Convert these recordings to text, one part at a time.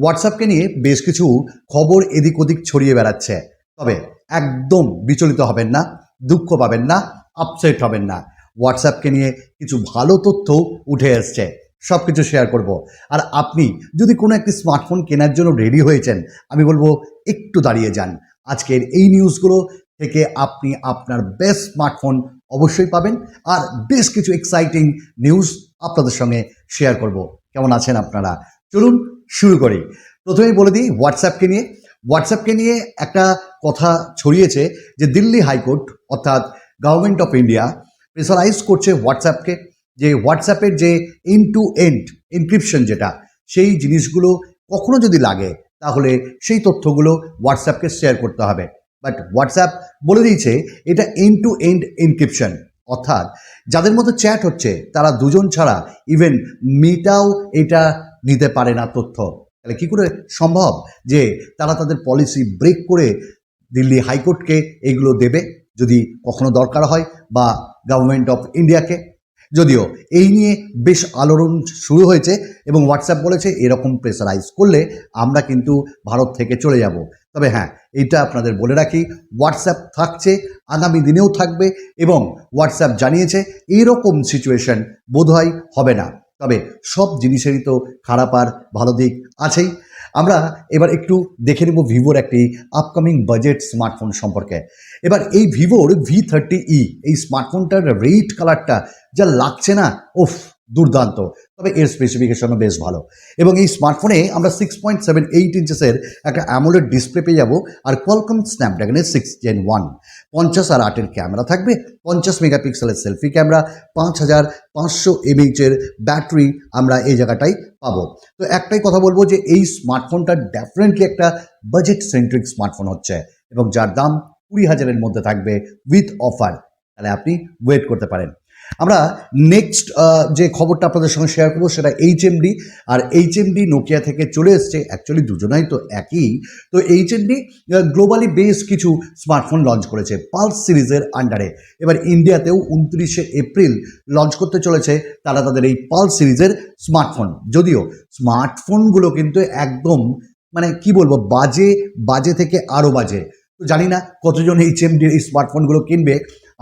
হোয়াটসঅ্যাপকে নিয়ে বেশ কিছু খবর এদিক ওদিক ছড়িয়ে বেড়াচ্ছে। তবে একদম বিচলিত হবেন না, দুঃখ পাবেন না আপসেট হবেন না। হোয়াটসঅ্যাপকে নিয়ে কিছু ভালো তথ্য উঠে এসছে সব কিছু শেয়ার করব। আর আপনি যদি কোনো একটি স্মার্টফোন কেনার জন্য রেডি হয়েছেন, আমি বলব একটু দাঁড়িয়ে যান। আজকের এই নিউজগুলো থেকে আপনি আপনার বেস্ট স্মার্টফোন অবশ্যই পাবেন। আর বেশ কিছু এক্সাইটিং নিউজ আপনাদের সঙ্গে শেয়ার করব। কেমন আছেন আপনারা? চলুন শুরু করি। প্রথমেই বলে দিই হোয়াটসঅ্যাপকে নিয়ে। হোয়াটসঅ্যাপকে নিয়ে একটা কথা ছড়িয়েছে যে Delhi high court, court government of India, pressurise করছে হোয়াটসঅ্যাপকে যে হোয়াটসঅ্যাপের যে এন্ড টু এন্ড এনক্রিপশন যেটা, সেই জিনিসগুলো কখনো যদি লাগে, তাহলে সেই তথ্যগুলো হোয়াটসঅ্যাপকে শেয়ার করতে হবে। বাট হোয়াটসঅ্যাপ বলে দিয়েছে, এটা এন্ড টু এন্ড এনক্রিপশন অর্থাৎ যাদের মধ্যে চ্যাট হচ্ছে, তারা দুজন ছাড়া ইভেন মেটাও এটা নিতে পারে না তথ্য। তাহলে কী করে সম্ভব যে তারা তাদের পলিসি ব্রেক করে দিল্লি হাইকোর্টকে এগুলো দেবে? যদি কখনো দরকার হয় বা গভর্নমেন্ট অফ ইন্ডিয়াকে যদিও এই নিয়ে বেশ আলোড়ন শুরু হয়েছে এবং হোয়াটসঅ্যাপ বলেছে এরকম প্রেসারাইজ করলে আমরা কিন্তু ভারত থেকে চলে যাব। তবে হ্যাঁ এইটা আপনাদের বলে রাখি হোয়াটসঅ্যাপ থাকছে, আগামী দিনেও থাকবে এবং হোয়াটসঅ্যাপ জানিয়েছে এইরকম সিচুয়েশন বোধহয় হবে না। তবে সব জিনিসেরই তো খারাপ আর ভালো দিক আছেই। আমরা এবার একটু দেখে নেব ভিভোর একটি আপকামিং বাজেট স্মার্টফোন সম্পর্কে। এবার এই ভিভোর ভি থার্টি ই এই স্মার্টফোনটার রেড কালারটা যা লাগছে না ওফ দুর্দান্ত। তবে এর স্পেসিফিকেশনও বেশ ভালো। এবং এই স্মার্টফোনে আমরা সিক্স পয়েন্ট সেভেন এইট ইঞ্চেসের একটা অ্যামোলেড ডিসপ্লে পেয়ে যাব, আর কোয়ালকম স্ন্যাপড্রাগনের সিক্স জেন ওয়ান পঞ্চাশ আর আটের ক্যামেরা থাকবে, পঞ্চাশ মেগাপিক্সেলের সেলফি ক্যামেরা পাঁচ হাজার পাঁচশো এমএইচের ব্যাটারি আমরা এই জায়গাটাই পাবো। তো একটাই কথা বলব যে এই স্মার্টফোনটা ডেফিনেটলি একটা বাজেট সেন্ট্রিক স্মার্টফোন হচ্ছে, এবং যার দাম কুড়ি হাজারের মধ্যে থাকবে উইথ অফার তাহলে আপনি ওয়েট করতে পারেন। আমরা নেক্সট যে খবরটা আপনাদের সঙ্গে শেয়ার করব সেটা এইচএমডি আর এইচএমডি নোকিয়া থেকে চলে এসছে। অ্যাকচুয়ালি দুজনাই তো একই। তো এইচএমডি গ্লোবালি বেশ কিছু স্মার্টফোন লঞ্চ করেছে পালস সিরিজের আন্ডারে এবার ইন্ডিয়াতেও উনত্রিশে এপ্রিল লঞ্চ করতে চলেছে তারা তাদের এই পালস সিরিজের স্মার্টফোন যদিও স্মার্টফোনগুলো কিন্তু একদম মানে কি বলব, বাজে বাজে থেকে আরও বাজে। তো জানি না কতজন এইচএমডির এই স্মার্টফোনগুলো কিনবে।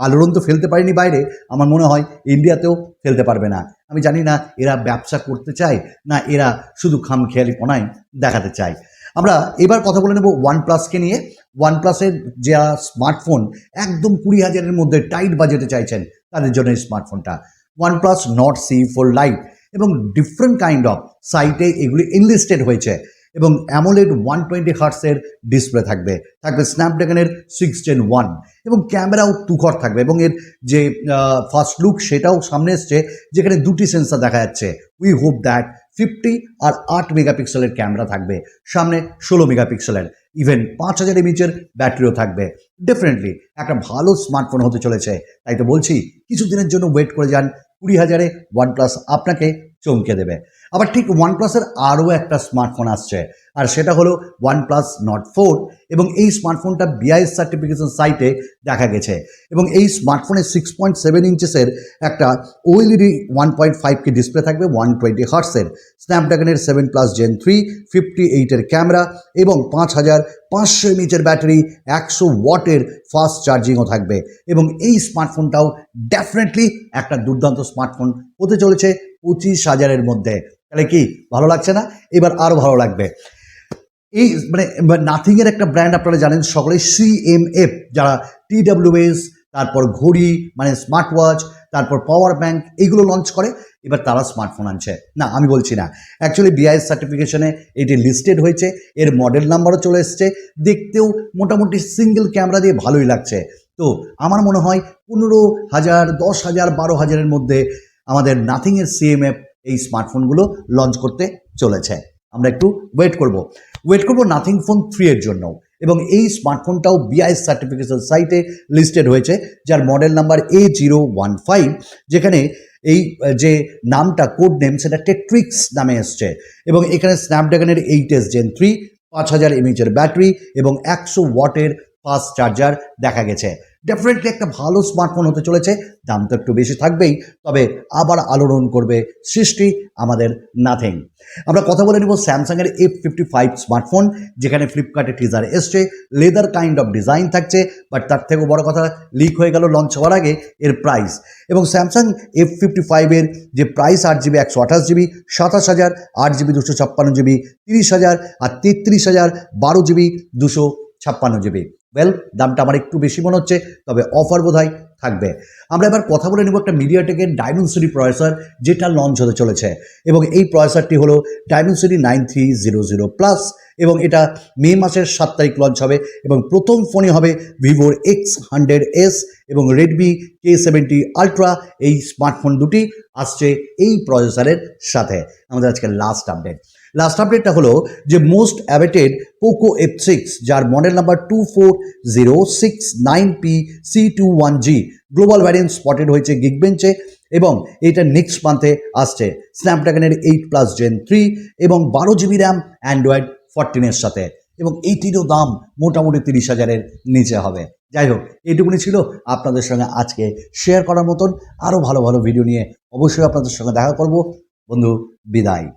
আলোড়ন তো ফেলতে পারেনি বাইরে। আমার মনে হয় ইন্ডিয়াতেও ফেলতে পারবে না। আমি জানি না এরা ব্যবসা করতে চায় না এরা শুধু খামখেয়ালি পনায় দেখাতে চায়। আমরা এবার কথা বলে নেব ওয়ান প্লাসকে নিয়ে। ওয়ান প্লাসের যা স্মার্টফোন একদম কুড়ি হাজারের মধ্যে টাইট বাজেটে চাইছেন, তাদের জন্য এই স্মার্টফোনটা। OnePlus Nord C four Lite এবং ডিফারেন্ট কাইন্ড অফ সাইটে এগুলি ইনলিস্টেড হয়েছে। এবং অ্যামোলেড ওয়ান টোয়েন্টি হার্টসের ডিসপ্লে থাকবে। থাকবে স্ন্যাপড্রাগনের সিক্স জেন ওয়ান এবং ক্যামেরাও তুখর থাকবে এবং এর যে ফার্স্ট লুক সেটাও সামনে এসছে, যেখানে দুটি সেন্সার দেখা যাচ্ছে। উই হোপ দ্যাট ফিফটি আর আট মেগাপিক্সেলের ক্যামেরা থাকবে। সামনে ষোলো মেগাপিক্সেলের ইভেন পাঁচ হাজার এমএচের ব্যাটারিও থাকবে। ডেফিনেটলি একটা ভালো স্মার্টফোন হতে চলেছে। তাই তো বলছি, কিছুদিনের জন্য ওয়েট করে যান। কুড়ি হাজারে ওয়ান প্লাস আপনাকে চমকে দেবে। আবার ঠিক ওয়ান প্লাসের আরও একটা স্মার্টফোন আসছে, আর সেটা হলো ওয়ান প্লাস নট ফোর এবং এই স্মার্টফোনটা বিআইএস সার্টিফিকেশন সাইটে দেখা গেছে। এবং এই স্মার্টফোনে সিক্স পয়েন্ট সেভেন ইঞ্চেসের একটা OLED one point five K display থাকবে ওয়ান টোয়েন্টি হার্টসের স্ন্যাপড্রাগনের seven plus Gen three fifty এইটের ক্যামেরা এবং পাঁচ হাজার পাঁচশো এমএচের ব্যাটারি একশো ওয়াটের ফাস্ট চার্জিংও থাকবে। এবং এই স্মার্টফোনটাও ডেফিনেটলি একটা দুর্দান্ত স্মার্টফোন হতে চলেছে। পঁচিশ হাজারের মধ্যে। তাহলে কি, ভালো লাগছে না? এবার আরও ভালো লাগবে। এই মানে নাথিংয়ের একটা ব্র্যান্ড আপনারা জানেন সকলেই সিএমএফ যারা টি টিডাব্লিউএস তারপর ঘড়ি মানে স্মার্ট ওয়াচ তারপর পাওয়ার ব্যাংক এইগুলো লঞ্চ করে। এবার তারা স্মার্টফোন আনছে। না, আমি বলছি না। অ্যাকচুয়ালি বিআইএস সার্টিফিকেশনে এটি লিস্টেড হয়েছে। এর মডেল নাম্বারও চলে এসছে। দেখতেও মোটামুটি সিঙ্গেল ক্যামেরা দিয়ে ভালোই লাগছে। তো, আমার মনে হয় পনেরো হাজার, দশ হাজার, বারো হাজারের মধ্যে আমাদের নাথিংয়ের সিএমএফ এই স্মার্টফোনগুলো লঞ্চ করতে চলেছে। আমরা একটু ওয়েট করব। ওয়েট করব নাথিং ফোন থ্রি এর জন্য এবং এই স্মার্টফোনটাও বিআইএস সার্টিফিকেশন সাইটে লিস্টেড হয়েছে, যার model number A zero one five যেখানে এই, যে নামটা কোড নেম সেটা টেট্রিক্স নামে এসছে। এবং এখানে স্ন্যাপড্রাগনের এইট এস জেন থ্রি পাঁচ হাজার এমএচের ব্যাটারি এবং একশো ওয়াটের ফাস্ট চার্জার দেখা গেছে। ডেফিনেটলি একটা ভালো স্মার্টফোন হতে চলেছে, দাম তো একটু বেশি থাকবেই, তবে আবার আলোড়ন করবে সৃষ্টি আমাদের নাথিং আমরা কথা বলে নিব স্যামসাংয়ের এফ ফিফটি ফাইভ স্মার্টফোন যেখানে ফ্লিপকার্টে টিজার এসছে লেদার কাইন্ড অফ ডিজাইন থাকছে বাট তার থেকেও বড় কথা লিক হয়ে গেল লঞ্চ হওয়ার আগে এর প্রাইস এবং স্যামসাং এফ ফিফটি ফাইভের যে প্রাইস আট জিবি একশো আঠাশ জিবি সাতাশ হাজার, আট জিবি দুশো ছাপ্পান্ন জিবি তিরিশ হাজার আর তেত্রিশ হাজার বারো জিবি দুশো ছাপ্পান্ন জিবি ওয়েল দামটা আমার একটু বেশি মনে হচ্ছে, তবে অফার বোধহয় থাকবে। আমরা এবার কথা বলে নেব একটা মিডিয়াটেকের ডায়মন্সিটি প্রসেসর যেটা লঞ্চ হতে চলেছে। এবং এই প্রসেসরটি হলো Dimensity nine three zero zero plus এবং এটা মে মাসের সাত তারিখ লঞ্চ হবে এবং প্রথম ফোনই হবে ভিভোর এক্স হান্ড্রেড এস এবং রেডমি কে সেভেন্টি আলট্রা এই স্মার্টফোন দুটি আসছে এই প্রসেসরের সাথে। আমাদের আজকে লাস্ট আপডেট লাস্ট আপডেটটা হলো যে most awaited Poco F six যার model number two four zero six nine P C two one G global variant spotted হয়েছে গিগবেঞ্চে এবং এটা নেক্সট মান্থে আসছে স্ন্যাপড্রাগনের এইট প্লাস জেন থ্রি এবং বারো জিবি র্যাম অ্যান্ড্রয়েড ফোরটিনের সাথে এবং এইটিরও দাম মোটামুটি তিরিশ হাজারের নিচে হবে। যাই হোক, এইটুকুনি ছিল আপনাদের সঙ্গে আজকে শেয়ার করার মতন আরও ভালো ভালো ভিডিও নিয়ে। অবশ্যই আপনাদের সঙ্গে দেখা করব। বন্ধু, বিদায়।